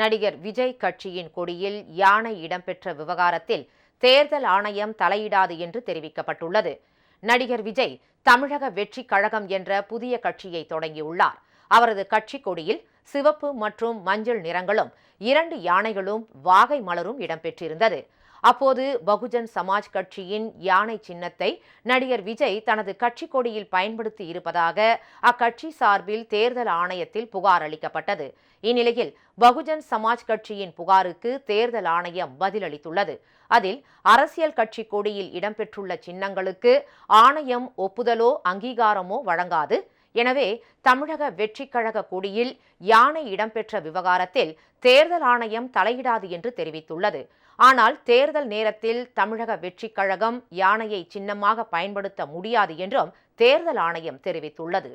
நடிகர் விஜய் கட்சியின் கொடியில் யானை இடம்பெற்ற விவகாரத்தில் தேர்தல் ஆணையம் தலையிடாது என்று தெரிவிக்கப்பட்டுள்ளது. நடிகர் விஜய் தமிழக வெற்றி கழகம் என்ற புதிய கட்சியை தொடங்கியுள்ளார். அவரது கட்சி கொடியில் சிவப்பு மற்றும் மஞ்சள் நிறங்களும் இரண்டு யானைகளும் வாகை மலரும் இடம்பெற்றிருந்தது. அப்போது பகுஜன் சமாஜ் கட்சியின் யானை சின்னத்தை நடிகர் விஜய் தனது கட்சி கொடியில் பயன்படுத்தி இருப்பதாக அக்கட்சி சார்பில் தேர்தல் ஆணையத்தில் புகார் அளிக்கப்பட்டது. இந்நிலையில் பகுஜன் சமாஜ் கட்சியின் புகாருக்கு தேர்தல் ஆணையம் பதிலளித்துள்ளது. அதில் அரசியல் கட்சி கொடியில் இடம்பெற்றுள்ள சின்னங்களுக்கு ஆணையம் ஒப்புதலோ அங்கீகாரமோ வழங்காது. எனவே தமிழக வெற்றிக் கழக கொடியில் யானை இடம்பெற்ற விவகாரத்தில் தேர்தல் ஆணையம் தலையிடாது என்று தெரிவித்துள்ளது. ஆனால் தேர்தல் நேரத்தில் தமிழக வெற்றிக் கழகம் யானையை சின்னமாக பயன்படுத்த முடியாது என்றும் தேர்தல் ஆணையம் தெரிவித்துள்ளது.